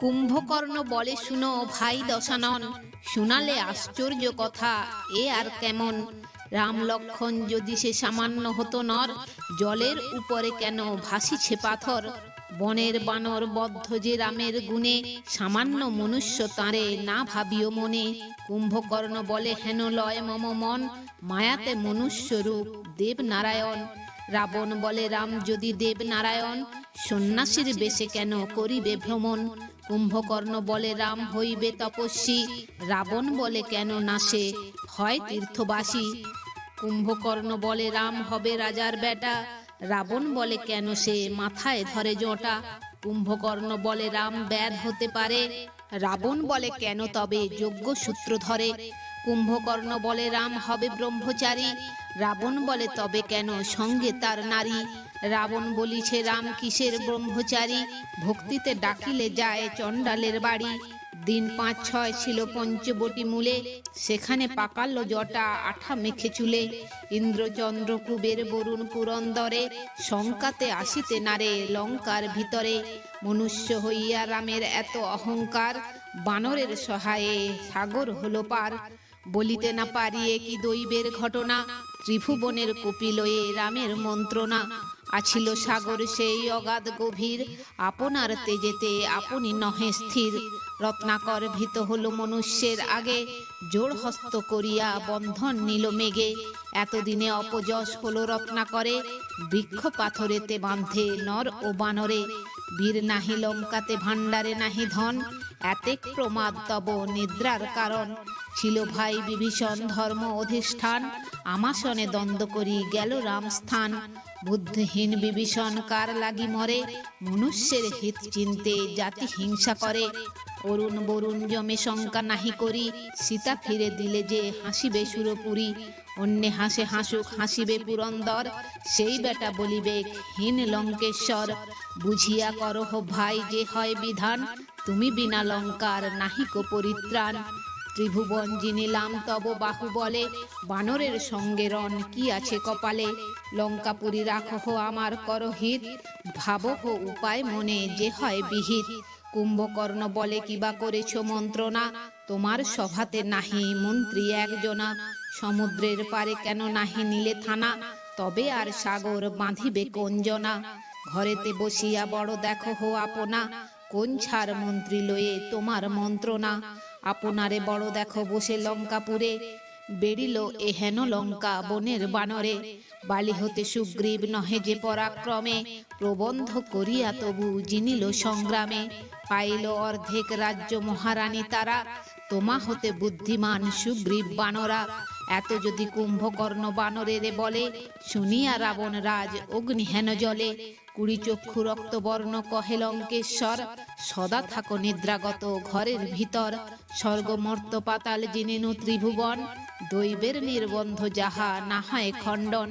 কুম্ভকর্ণ বলে শুনো ভাই দশানন। শুনালে আশ্চর্য কথা, এ আর কেমন? রাম লক্ষণ যদি সে সামান্য হতো নর, জলের উপরে কেন ভাসিছে পাথর? বনের বানর বদ্ধ যে রামের গুণে, সামান্য মনুষ্য তাঁরে না ভাবিও মনে। কুম্ভকর্ণ বলে হেন লয় মম মন, মায়াতে মনুষ্য রূপ দেব নারায়ণ রাবণ বলে, রাম, যদি দেব নারায়ণ সন্ন্যাসীর বেশে কেন করিবে ভ্রমণ? কুম্ভকর্ণ বলে, রাম হইবে তপস্বী। রাবণ বলে, কেন নাসে হয় তীর্থবাসী। কুম্ভকর্ণ বলে, রাম হবে রাজার বেটা। রাবণ বলে, কেন সে মাথায় ধরে জোঁটা? কুম্ভকর্ণ বলে, রাম ব্যাধ হতে পারে। রাবণ বলে, কেন তবে যোগ্য সূত্র ধরে? কুম্ভকর্ণ বলে রাম হবে ব্রহ্মচারী। রাবণ বলে তবে কেন সঙ্গে তার নারী? রাবণ বলিছে, রাম কিসের ব্রহ্মচারী? ভক্তিতে ডাকিলে যায় চণ্ডালের বাড়ি। দিন পাঁচ ছয় ছিল পঞ্চবটি মূলে, সেখানে পাকালো জটা আঠা মেখে চুলে। ইন্দ্রচন্দ্র কুবের বরুণ পুরন্দরে, শঙ্কাতে আসিতে নারে লঙ্কার ভিতরে। মনুষ্য হইয়া রামের এত অহংকার, বানরের সহায়ে সাগর হলো পার। বলিতে না পারিয়ে কি দৈবের ঘটনা? ত্রিভুবনের কপিলয়ে রামের মন্ত্রণা। আছিল সাগর সেই অগাধ গভীর। আপনার তেজেতে আপনি নহে স্থির। রত্নাকর ভীত হলো মনুষ্যের আগে। জোর হস্ত করিয়া বন্ধন নিল মেঘে। এতদিনে অপযশ হলো রত্নাকরে। বৃক্ষ পাথরেতে বাঁধে নর ও বানরে। বীর নাহি লঙ্কাতে ভাণ্ডারে নাহি ধন। এতেক প্রমাদ তব নিদ্রার কারণ। ছিল ভাই বিভীষণ ধর্ম অধিষ্ঠান। আমাসনে দ্বন্দ্ব করি গেল রাম স্থান বুদ্ধিহীন বিভীষণ কার লাগি মরে? মনুষ্যের হিত চিনতে জাতি হিংসা করে। অরুণ বরুণ জমে শঙ্কা নাহি করি। সীতা ফিরে দিলে যে হাসিবে সুরপুরী। অন্যে হাসে হাসুক হাসিবে পুরন্দর। সেই বেটা বলিবে হীন লঙ্কেশ্বর, বুঝিয়া করহ ভাই যে হয় বিধান। তুমি বিনা লঙ্কার নাহিক পরিত্রাণ। ত্রিভুবন জিনিলাম তব বাহু বলে, বানরের সঙ্গে রণ কি আছে কপালে? লঙ্কাপুরী রাখহ আমার করহিত, ভাবহ উপায় মনে যে হয় বিহিত। কুম্ভকর্ণ বলে কিবা করেছ মন্ত্রণা? তোমার সভাতে নাহি মন্ত্রী একজনা, সমুদ্রের পারে কেন নাহি নিলে থানা? তবে আর সাগর বাঁধিবে কোঞ্জনা ঘরেতে বসিয়া বড় দেখো হো আপনা, কোন ছাড় মন্ত্রী লয়ে তোমার মন্ত্রণা? আপনারে বড় দেখো বসে লঙ্কাপুরে। বেরিল এহেন লঙ্কা বনের বানরে। বালি হতে সুগ্রীব নহে যে পরাক্রমে। প্রবন্ধ করিয়া তবু জিনিল সংগ্রামে। পাইল অর্ধেক রাজ্য মহারানী তারা। তোমা হতে বুদ্ধিমান সুগ্রীব বানরা। এত যদি কুম্ভকর্ণ বানরের বলে, শুনিয়া রাবণ রাজ অগ্নি হেন জলে। কুড়ি চক্ষু রক্তবর্ণ কহে লঙ্কেশ্বর, সদা থাকো নিদ্রাগত ঘরের ভিতর। স্বর্গমর্ত পাতাল জিনেনু ত্রিভুবন, দৈবের নির্বন্ধ যাহা না হয় খণ্ডন।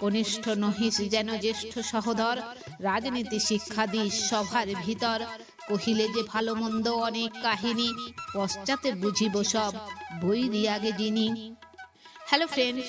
কনিষ্ঠ নহিস যেন জ্যেষ্ঠ সহধর রাজনীতি শিক্ষা দিস সভার ভিতর। কহিলে যে ভালো মন্দ অনেক কাহিনী, পশ্চাতে বুঝিব সব বই দিয়াগে যিনি। Hello friends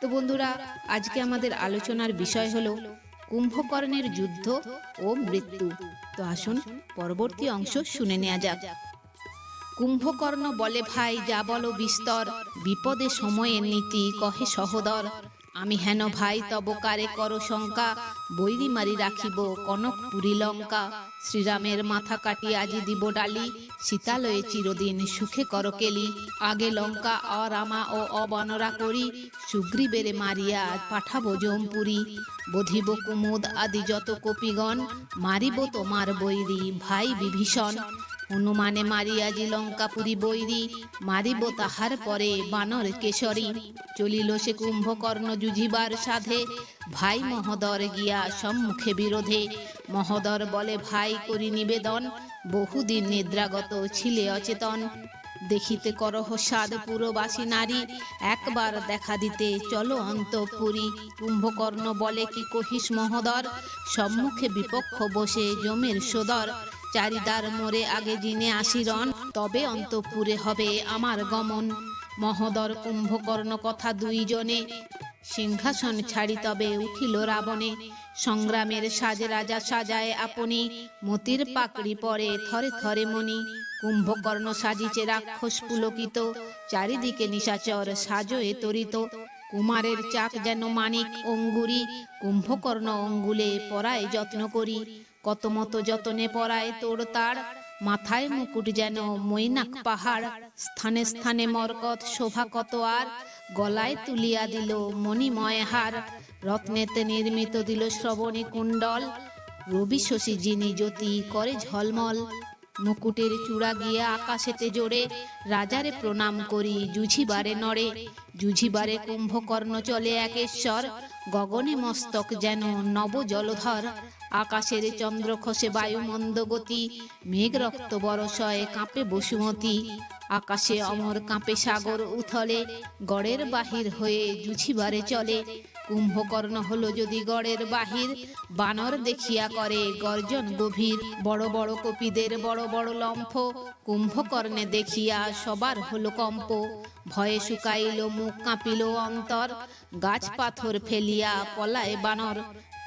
তো বন্ধুরা, আজকে আমাদের আলোচনার বিষয় হলো কুম্ভকর্ণের যুদ্ধ ও মৃত্যু। তো আসুন, পরবর্তী অংশ শুনে নেওয়া যাক। কুম্ভকর্ণ বলে, ভাই, যা বলো বিস্তর। বিপদে সময়ের নীতি কহে সহদর। আমি হেন ভাই, তব কারে কর শঙ্কা। বৈরি মারি রাখিব কনক পুরী লঙ্কা। শ্রীরামের মাথা কাটি আজি দিব ডালি। সীতালয়ে চিরদিন সুখে কর কেলি। আগে লঙ্কা, অরামা ও অবানরা করি। সুগ্রীবেরে মারিয়া পাঠাবো জমপুরি। বধিব কুমুদ আদি যত কপিগণ, মারিব তোমার বৈরি ভাই বিভীষণ। হনুমানে মারিয়াজি লঙ্কাপুরি বৈরি, মারিব তাহার পরে বানর কেশরী। চলিল সে কুম্ভকর্ণ যুঝিবার সাধে, ভাই মহোদর গিয়া সম্মুখে বিরোধে। মহোদর বলে, ভাই, করি নিবেদন, বহুদিন নিদ্রাগত ছিলে অচেতন। দেখিতে করহ সাদ পুরবাসী নারী, একবার দেখা দিতে চলো অন্তপুরী। কুম্ভকর্ণ বলে, কি কহিস মহোদর? সম্মুখে বিপক্ষ বসে জমের সোদর। চারিদার মোরে আগে জিনে আসিরন তবে অন্তপুরে হবে আমার গমন। মহোদর কুম্ভকর্ণ কথা দুইজনে, সিংহাসন ছাড়ি তবে উঠিল রাবণে। সংগ্রামের সাজে রাজা সাজায় আপনি, মতির পাকড়ি পরে থরে থরে মণি। কুম্ভকর্ণ সাজিছে রাক্ষস পুলকিত, চারিদিকে নিশাচর সাজয়ে তরিত। কুমারের চাক যেন মানিক অঙ্গুরি, কুম্ভকর্ণ অঙ্গুলে পরায় যত্ন করি। কত মতো যতনে পরায় তোর তার, মাথায় মুকুট যেন মৈনাক পাহাড়, স্থানে স্থানে মরকত শোভা কত আর, গলায় তুলিয়া দিল মণিময় হার, রত্নেতে নির্মিত দিল শ্রবণী কুণ্ডল, রবি শশী যিনি জ্যোতি করে ঝলমল, মুকুটের চূড়া গিয়ে আকাশেতে জোরে, রাজারে প্রণাম করি জুঝিবারে নড়ে জুঝিবারে কুম্ভকর্ণ চলে একেশ্বর গগনে মস্তক যেন নব জলধর আকাশের চন্দ্র খসে বায়ু মন্দগতি মেঘ রক্ত বরসয় কাঁপে বসুমতী, আকাশে অমর কাঁপে সাগর উথলে, গড়ের বাহির হয়ে জুঝিবারে চলে। কুম্ভকর্ণ হলো যদি গড়ের বাহির, বানর দেখিয়া করে গর্জন গভীর। বড় বড় কপিদের বড় বড় লম্ফ, কুম্ভকর্ণে দেখিয়া সবার হলো কম্প। ভয়ে শুকাইল, মুখ কাঁপিল অন্তর, গাছ পাথর ফেলিয়া পলায় বানর।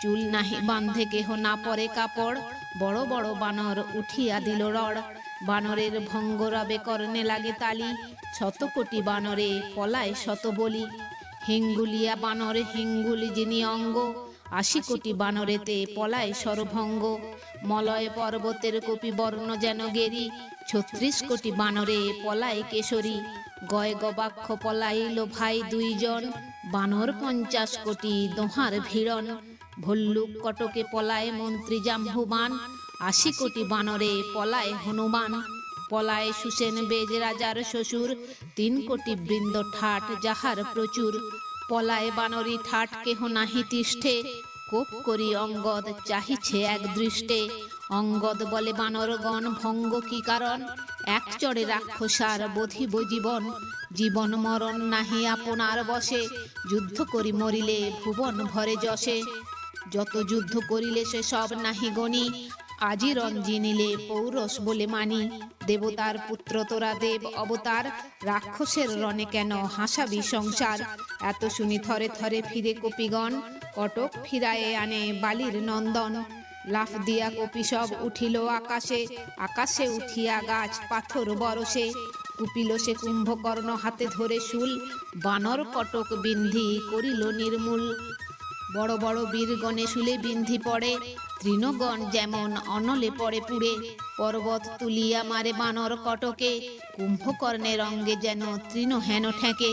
চুল নাহি বান্ধে কেহ না পরে কাপড়। বড় বড় বানর উঠিয়া দিল রড়। বানরের ভঙ্গ রবে কর্ণে লাগে তালি। শত কোটি বানরে পলায় শত বলি। হিঙ্গুলিয়া বানর হিঙ্গুলি যিনি অঙ্গ। আশি কোটি বানরেতে পলায় সরভঙ্গ মলয় পর্বতের কপি বর্ণ যেন গেরি। ছত্রিশ কোটি বানরে পলায় কেশরী। গয় গবাক্ষ পলাইল ভাই দুইজন। বানর পঞ্চাশ কোটি দোহার ভিড়ন ভল্লুক কটকে পলায় মন্ত্রী জাম্বুবান আশি কোটি বানরে পলায় হনুমান, পলায় সুসেন বেজ রাজার শ্বশুর, তিন কোটি বৃন্দ ঠাট যাহার প্রচুর, পলায় বানরি ঠাট কেহ নাহি তিষ্ঠে, কোপ করি অঙ্গদ চাহিছে এক দৃষ্টে, অঙ্গদ বলে বানরগণ ভঙ্গ কি কারণ? এক চড়ে রাক্ষসার বধিব জীবন জীবন মরণ নাহি আপনার বসে, যুদ্ধ করি মরিলে ভুবন ভরে যশে যত যুদ্ধ করিলে সে সব নাহি গণি। আজি রঞ্জিনিলে পৌরস বলে মানি। দেবতার পুত্র তোরা দেব অবতার, রাক্ষসের রণে কেন হাসাবি সংসার? এত শুনি থরে থরে ফিরে কপিগণ, কটক ফিরায়ে আনে বালির নন্দন। লাফ দিয়া কপি সব উঠিল আকাশে আকাশে উঠিয়া গাছ পাথর বরসে। কুপিল সে কুম্ভকর্ণ হাতে ধরে শুল, বানর কটক বিন্ধি করিল নির্মূল। বড় বড় বীরগণে শুলে বিন্ধি পড়ে, তৃণগণ যেমন অনলে পড়ে পুড়ে, পর্বত তুলিয়া মারে বানর কটকে কুম্ভকর্ণের অঙ্গে যেন তৃণ হেন ঠেকে,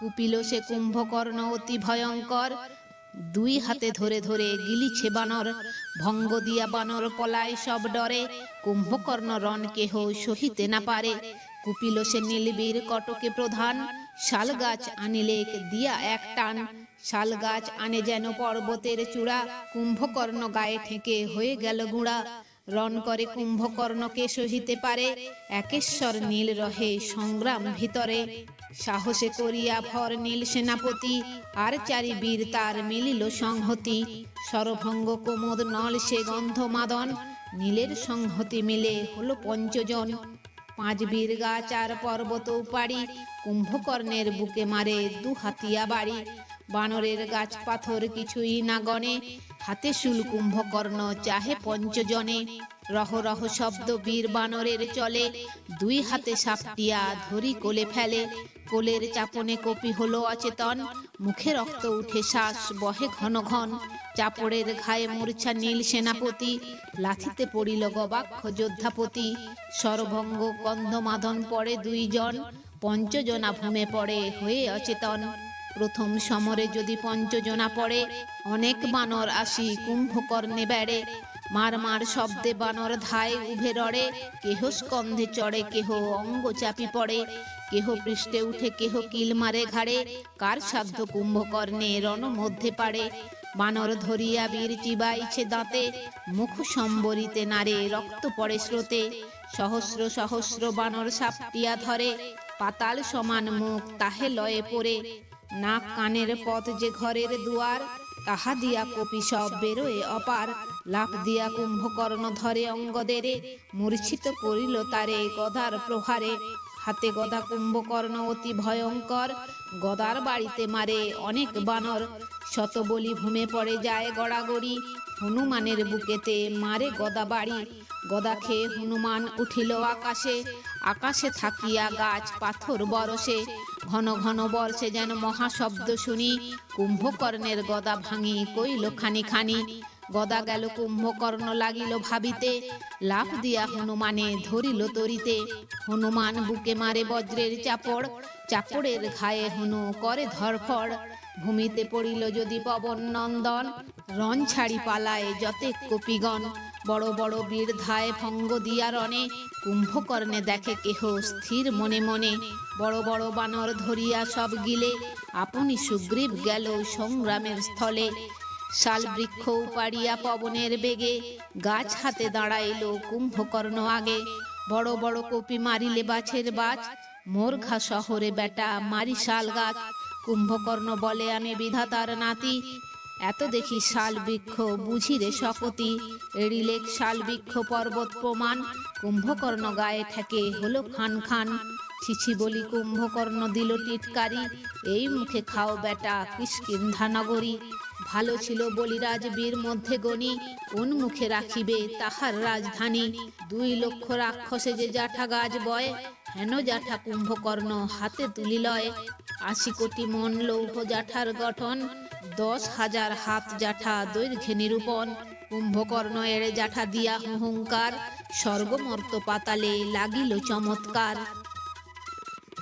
কুপিল সে কুম্ভকর্ণ অতি ভয়ঙ্কর, দুই হাতে ধরে ধরে গিলিছে বানর, ভঙ্গ দিয়া বানর পলায় সব ডরে, কুম্ভকর্ণ রণ কেহ সহিতে না পারে, কুপিল সে নীলবীর কটকে প্রধান শাল গাছ আনিলেক দিয়া এক টান শাল গাছ আনে যেন পর্বতের চূড়া কুম্ভকর্ণ গায়ে ঠেকে হয়ে গেল গুঁড়া। রণ করে কুম্ভকর্ণকে সহিতে পারে। একেশ্বর নীল রহে সংগ্রাম ভিতরে। সাহসে করিয়া ভর নীল সেনাপতি। আর চারি বীর তার মিলিল সংহতি। সরভঙ্গ কোমদ নল সে গন্ধ মাদন। নীলের সংহতি মিলে হলো পঞ্চজন। পাঁচ বীর গাছ আর পর্বত উপাড়ি। কুম্ভকর্ণের বুকে মারে দু হাতিয়া বাড়ি। বানরের গাছ পাথর কিছুই না গণে, হাতে শুল কুম্ভকর্ণ চাহে পঞ্চজনে। রহ রহ শব্দ বীর বানরের চলে, দুই হাতে সাপটিয়া ধরি কোলে ফেলে। কোলের চাপনে কপি হলো অচেতন, মুখে রক্ত উঠে শ্বাস বহে ঘন ঘন। চাপড়ের ঘায়ে মূর্ছা নীল সেনাপতি, লাথিতে পড়িল গবাক্ষ যোদ্ধাপতি। সরভঙ্গ কন্ধমাদন পড়ে দুইজন, পঞ্চজনা ভূমে পড়ে হয়ে অচেতন। প্রথম সমরে যদি পঞ্চজনা পড়ে, অনেক বানর আসি কুম্ভকর্ণে বেড়ে। মার মার শব্দে বানর ধায় উভে রড়ে, কেহ স্কন্ধে চড়ে, কেহ অঙ্গ চাপি পড়ে। কেহ পৃষ্ঠে উঠে, কেহ কিল মারে ঘাড়ে, কার সাধ্য কুম্ভকর্ণে রণ মধ্যে পারে বানর ধরিয়া বীর চিবাইছে দাঁতে, মুখ সম্বরিতে নারে রক্ত পড়ে স্রোতে। সহস্র সহস্র বানর সাপটিয়া ধরে, পাতাল সমান মুখ তাহে লয়ে পড়ে। নাক কানের পথ যে ঘরের দুয়ার, তাহা দিয়া কপি সব বেরোয় অপার। লাভ দিয়া কুম্ভকর্ণ ধরে অঙ্গদেরে, মূর্ছিত করিল তারে গদার প্রহারে। হাতে গদা কুম্ভকর্ণ অতি ভয়ঙ্কর, গদার বাড়িতে মারে অনেক বানর। শত বলি ভূমে পড়ে যায় গড়াগড়ি। হনুমানের বুকেতে মারে গদা বাড়ি। গদা খেয়ে হনুমান উঠিল আকাশে। আকাশে থাকিয়া গাছ পাথর বরসে। ঘন ঘন বর্ষে যেন মহাশব্দ শুনি। কুম্ভকর্ণের গদা ভাঙি কইল খানি খানি। গদা গেল কুম্ভকর্ণ লাগিল ভাবিতে। লাফ দিয়া হনুমানে ধরিল তরিতে। হনুমান বুকে মারে বজ্রের চাপড়। চাপড়ের ঘায়ে হনু করে ধরফড়। ভূমিতে পড়িল যদি পবন নন্দন রণ ছাড়ি পালায় যতে কপিগণ। বড় বড় বীর ধায় ভঙ্গ দিয়া রণে, কুম্ভকর্ণে দেখে কেহ স্থির মনে মনে। বড় বড় বানর ধরিয়া সব গিলে, আপনি সুগ্রীব গেল সংগ্রামের স্থলে। শাল বৃক্ষ উপাড়িয়া পবনের বেগে, গাছ হাতে দাঁড়াইল কুম্ভকর্ণ আগে। বড় বড় কপি মারিলে বাছের বাছ, মোরঘা শহরে বেটা মারি শাল গাছ। কুম্ভকর্ণ বলে আমি বিধাতার নাতি। এত দেখি শাল বৃক্ষ, বুঝি রে শকতি। এড়িলেক শাল বৃক্ষ পর্বত প্রমাণ, কুম্ভকর্ণ গায়ে ঠেকে হলো খান খান। ছিছি বলি কুম্ভকর্ণ দিল টিটকারি, এই মুখে খাও বেটা কিষ্কিন্ধা নগরী। ভালো ছিল বলিরাজ বীর মধ্যে গণি, কোন মুখে রাখিবে তাহার রাজধানী। দুই লক্ষ রাক্ষসে যে জাঠা গাছ বয় হেন জাঠা কুম্ভকর্ণ হাতে তুলি লয়। আশি কোটি মন লৌহ জাঠার গঠন, দশ হাজার হাত জাঠা দৈর্ঘ্যে নিরূপণ। কুম্ভকর্ণ এড়ে জাঠা দিয়া হুঙ্কার স্বর্গমর্ত পাতালে লাগিল চমৎকার।